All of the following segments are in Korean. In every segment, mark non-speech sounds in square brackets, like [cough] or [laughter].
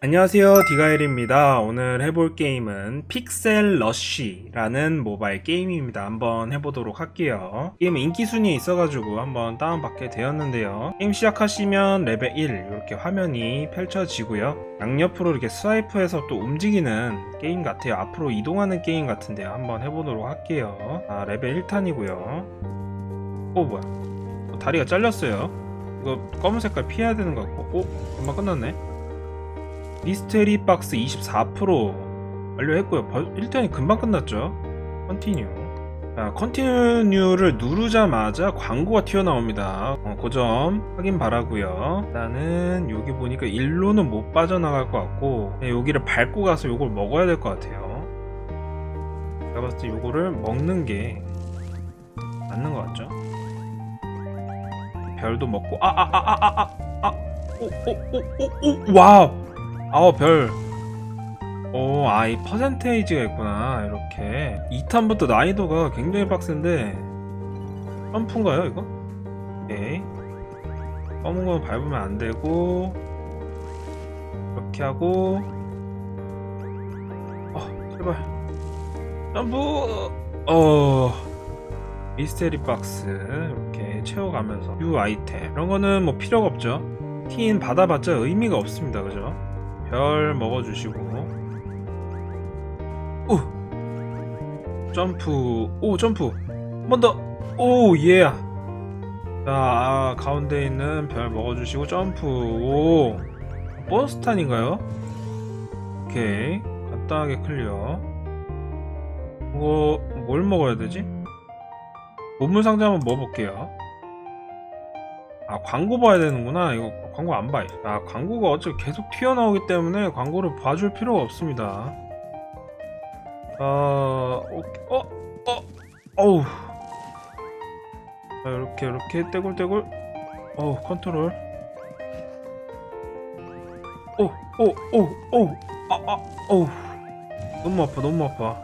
안녕하세요 디가일입니다. 오늘 해볼 게임은 픽셀 러쉬라는 모바일 게임입니다. 한번 해보도록 할게요. 게임은 인기 순위에 있어가지고 한번 다운받게 되었는데요. 게임 시작하시면 레벨 1 이렇게 화면이 펼쳐지고요. 양옆으로 이렇게 스와이프해서 또 움직이는 게임 같아요. 앞으로 이동하는 게임 같은데요. 한번 해보도록 할게요. 아 레벨 1탄이고요. 오 뭐야? 어, 다리가 잘렸어요. 이거 검은 색깔 피해야 되는 것 같고. 오 금방 끝났네 미스테리 박스 24% 완료했고요. 1탄이 금방 끝났죠. 컨티뉴. 자, 컨티뉴를 누르자마자 광고가 튀어나옵니다. 어, 그점 확인 바라고요. 일단은 여기 보니까 일로는 못 빠져나갈 것 같고 네, 여기를 밟고 가서 요걸 먹어야 될 것 같아요. 제가 봤을 때 요거를 먹는 게 맞는 것 같죠? 별도 먹고 아아아아아아 오오오오오 와우 아우 별. 오, 아, 이 퍼센테이지가 있구나. 이렇게. 2탄부터 난이도가 굉장히 빡센데. 점프인가요, 이거? 오케이. 검은 건 밟으면 안 되고. 이렇게 하고. 아, 제발. 점프! 어. 미스테리 박스. 이렇게 채워가면서. 유 아이템. 이런 거는 뭐 필요가 없죠. 틴 받아봤자 의미가 없습니다. 그죠? 별 먹어주시고. 오! 점프. 오 점프. 한번 더. 오 예. 자 아, 가운데 있는 별 먹어주시고 점프. 오. 버스탄인가요? 오케이. 간단하게 클리어. 이거 뭘 먹어야 되지? 보물 상자 한번 먹어볼게요. 아 광고 봐야 되는구나 이거 광고 안 봐. 아 광고가 어차피 계속 튀어나오기 때문에 광고를 봐줄 필요가 없습니다 아 오케이. 어? 어? 어우 자 이렇게 이렇게 떼굴떼굴 어우 컨트롤 오 오 오 오 아 아 어우 너무 아파 너무 아파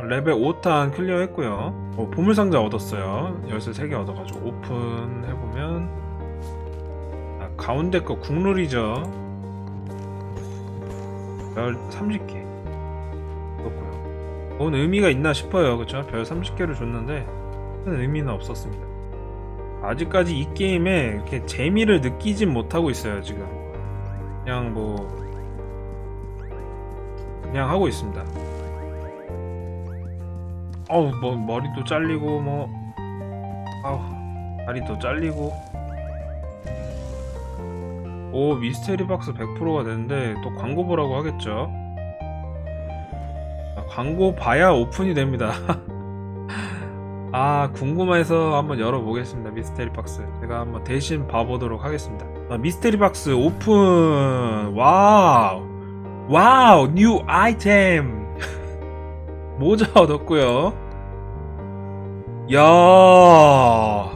레벨 5탄 클리어 했고요 어, 보물상자 얻었어요 열쇠 3개 얻어가지고 오픈해보면 아, 가운데 거 국룰이죠. 별 30개. 그렇고요. 뭔 의미가 있나 싶어요. 그쵸? 별 30개를 줬는데 큰 의미는 없었습니다. 아직까지 이 게임에 이렇게 재미를 느끼진 못하고 있어요 지금. 그냥 뭐 그냥 하고 있습니다. 어우 뭐 머리도 잘리고 뭐 아우 다리도 잘리고 오 미스테리 박스 100%가 되는데 또 광고 보라고 하겠죠? 아, 광고 봐야 오픈이 됩니다. [laughs] 아 궁금해서 한번 열어보겠습니다 미스테리 박스. 제가 한번 대신 봐보도록 하겠습니다. 아, 미스테리 박스 오픈. 와우. 와우 뉴 아이템. [laughs] 모자 얻었고요. 야,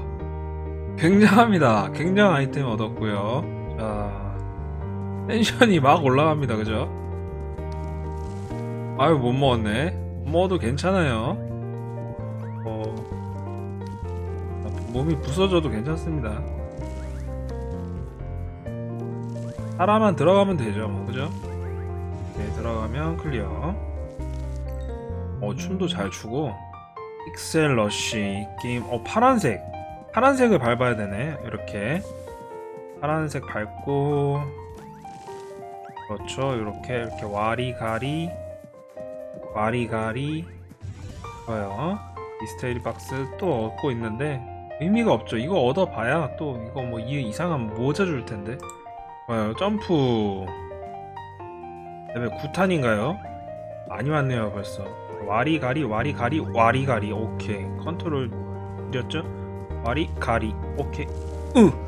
굉장합니다. 굉장한 아이템 얻었고요. 자, 텐션이 막 올라갑니다. 그죠? 아유 못 먹었네. 못 먹어도 괜찮아요. 어, 몸이 부서져도 괜찮습니다. 하나만 들어가면 되죠, 뭐, 그죠? 네, 들어가면 클리어. 어 춤도 잘 추고 픽셀 러쉬 게임 어 파란색 파란색을 밟아야 되네 이렇게 파란색 밟고 그렇죠. 이렇게 이렇게 와리가리 와리가리. 좋아요. 미스테리 박스 또 얻고 있는데 의미가 없죠. 이거 얻어봐야 또 이거 뭐 이 이상한 모자 줄 텐데. 좋아요. 점프. 레벨 9탄인가요? 많이 왔네요 벌써. 와리가리 와리가리 와리가리. 오케이. 컨트롤 드렸죠? 와리가리. 오케이. 으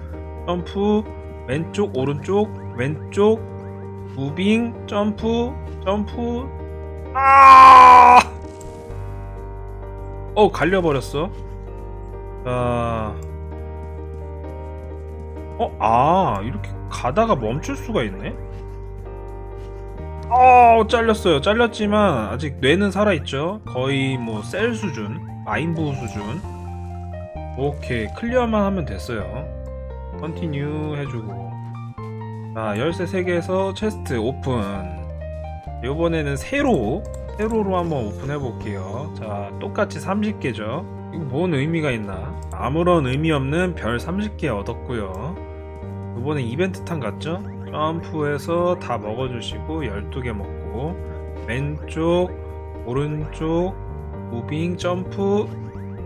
점프 왼쪽 오른쪽 왼쪽 무빙 점프 점프 아! 어 갈려버렸어 자 어? 아 이렇게 가다가 멈출 수가 있네? 어 잘렸어요 잘렸지만 아직 뇌는 살아있죠 거의 뭐 셀 수준 마인부 수준 오케이 클리어만 하면 됐어요 컨티뉴 해주고. 자 열쇠 3개에서 체스트 오픈. 이번에는 세로. 세로로 한번 오픈해 볼게요. 자 똑같이 30개죠. 이거 뭔 의미가 있나? 아무런 의미 없는 별 30개 얻었고요. 이번에 이벤트 탄 같죠? 점프해서 다 먹어주시고 12개 먹고. 왼쪽 오른쪽 무빙 점프.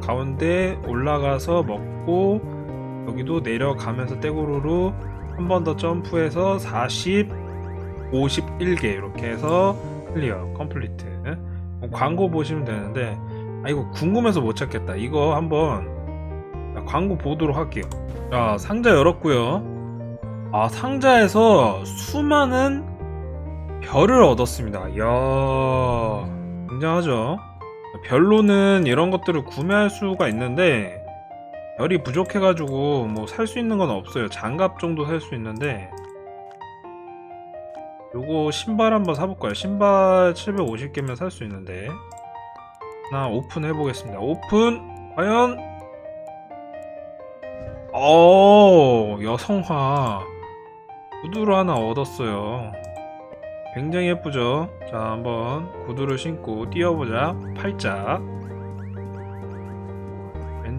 가운데 올라가서 먹고 여기도 내려가면서 떼구르르 한 번 더 점프해서 40 51개 이렇게 해서 클리어 컴플리트. 어, 광고 보시면 되는데 아 이거 궁금해서 못 찾겠다. 이거 한번 광고 보도록 할게요. 자 상자 열었고요. 아 상자에서 수많은 별을 얻었습니다. 이야 굉장하죠? 별로는 이런 것들을 구매할 수가 있는데 별이 부족해가지고 뭐 살 수 있는 건 없어요. 장갑 정도 살 수 있는데 요거 신발 한번 사볼까요? 신발 750개면 살 수 있는데 나 오픈 해보겠습니다. 오픈 과연? 어 여성화. 구두를 하나 얻었어요. 굉장히 예쁘죠? 자 한번 구두를 신고 뛰어보자. 팔짝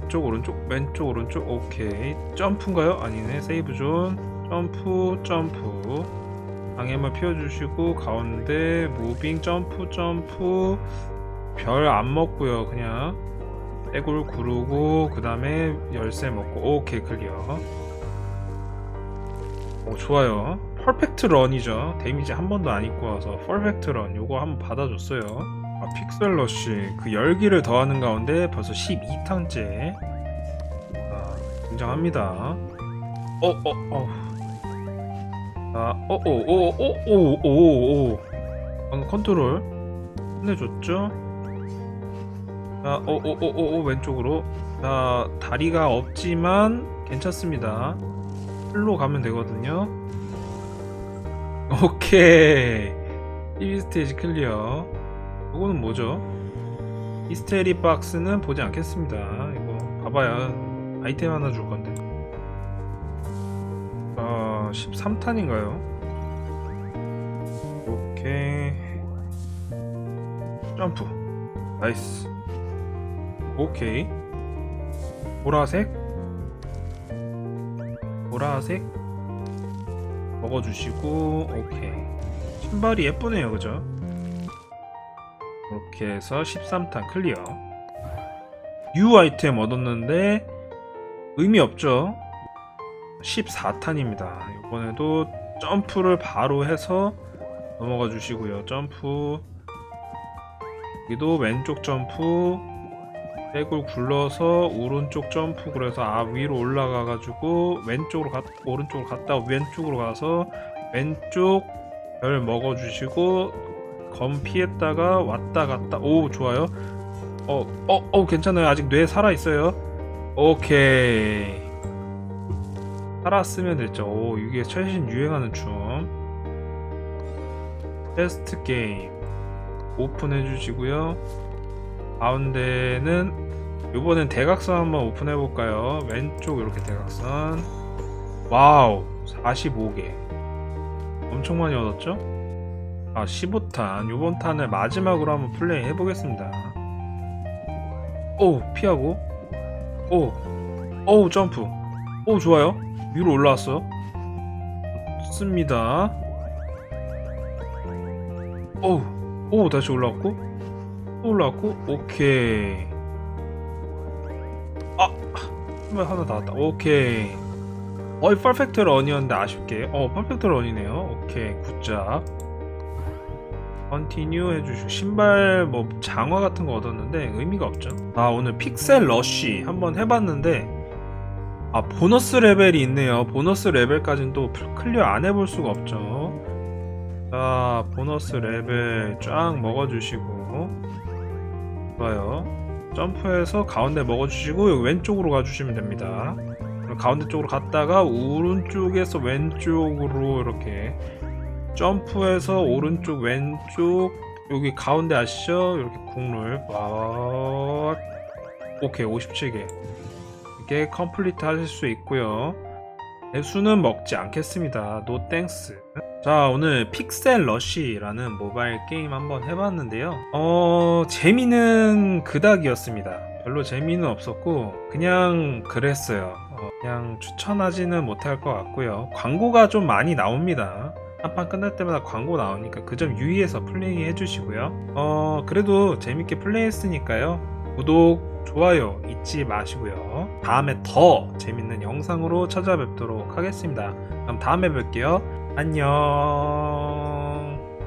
왼쪽 오른쪽 왼쪽 오른쪽 오케이. 점프인가요? 아니네. 세이브존. 점프 점프. 방해만 피워주시고 가운데 무빙 점프 점프. 별 안 먹고요 그냥. 떼굴 구르고 그 다음에 열쇠 먹고. 오케이 클리어. 오 좋아요. 퍼펙트 런이죠. 데미지 한 번도 안 입고 와서 퍼펙트 런 요거 한번 받아줬어요 아, 픽셀 러쉬 그 열기를 더하는 가운데 벌써 12탄째 아, 굉장합니다 어어어 어, 자, 어, 어어어어어어어 방금 컨트롤 끝내줬죠? 자, 어어어어 왼쪽으로 자, 다리가 없지만 괜찮습니다. 풀로 가면 되거든요. 오케이. 1 스테이지 클리어. 이거는 뭐죠? 미스테리 박스는 보지 않겠습니다. 이거 봐봐야 아이템 하나 줄 건데. 아, 13탄인가요? 오케이. 점프. 나이스. 오케이. 보라색. 보라색. 먹어주시고, 오케이. 신발이 예쁘네요, 그죠? 이렇게 해서 13탄 클리어. U 아이템 얻었는데, 의미 없죠? 14탄입니다. 이번에도 점프를 바로 해서 넘어가 주시고요. 점프. 여기도 왼쪽 점프. 백을 굴러서 오른쪽 점프 그래서 아 위로 올라가 가지고 왼쪽으로 갔 오른쪽으로 갔다 왼쪽으로 가서 왼쪽 별 먹어 주시고 검 피했다가 왔다 갔다 오 좋아요 어어 어 어, 괜찮아요 아직 뇌 살아 있어요 오케이 살았으면 됐죠. 오, 이게 최신 유행하는 춤. 테스트 게임 오픈해 주시고요. 가운데는 이번엔 대각선 한번 오픈해 볼까요? 왼쪽 이렇게 대각선. 와우, 45개. 엄청 많이 얻었죠? 아, 15탄. 이번 탄을 마지막으로 한번 플레이 해 보겠습니다. 오, 피하고. 오, 오, 점프. 오, 좋아요. 위로 올라왔어요. 좋습니다. 오, 오 다시 올라왔고, 또 올라왔고, 오케이. 아, 한번 하나 나왔다. 오케이. 어이 퍼펙트 런이었는데 아쉽게. 어, 퍼펙트 런이네요. 오케이, 굿잡. 컨티뉴 해주시고 신발 뭐 장화 같은 거 얻었는데 의미가 없죠. 아 오늘 픽셀 러쉬 한번 해봤는데 아 보너스 레벨이 있네요. 보너스 레벨까지는 또 클리어 안 해볼 수가 없죠. 자 보너스 레벨 쫙 먹어주시고. 좋아요. 점프해서 가운데 먹어주시고 여기 왼쪽으로 가주시면 됩니다. 가운데 쪽으로 갔다가 오른쪽에서 왼쪽으로 이렇게 점프해서 오른쪽 왼쪽 여기 가운데 아시죠? 이렇게 국룰 와 오케이 57개 이게 컴플리트 하실 수 있고요. 대수는 먹지 않겠습니다. 노 땡스. 자, 오늘 픽셀 러쉬라는 모바일 게임 한번 해봤는데요. 어, 재미는 그닥이었습니다. 별로 재미는 없었고, 그냥 그랬어요. 어, 그냥 추천하지는 못할 것 같고요. 광고가 좀 많이 나옵니다. 한판 끝날 때마다 광고 나오니까 그 점 유의해서 플레이 해주시고요. 어, 그래도 재밌게 플레이했으니까요. 구독, 좋아요 잊지 마시고요. 다음에 더 재밌는 영상으로 찾아뵙도록 하겠습니다. 그럼 다음에 뵐게요. 안녕.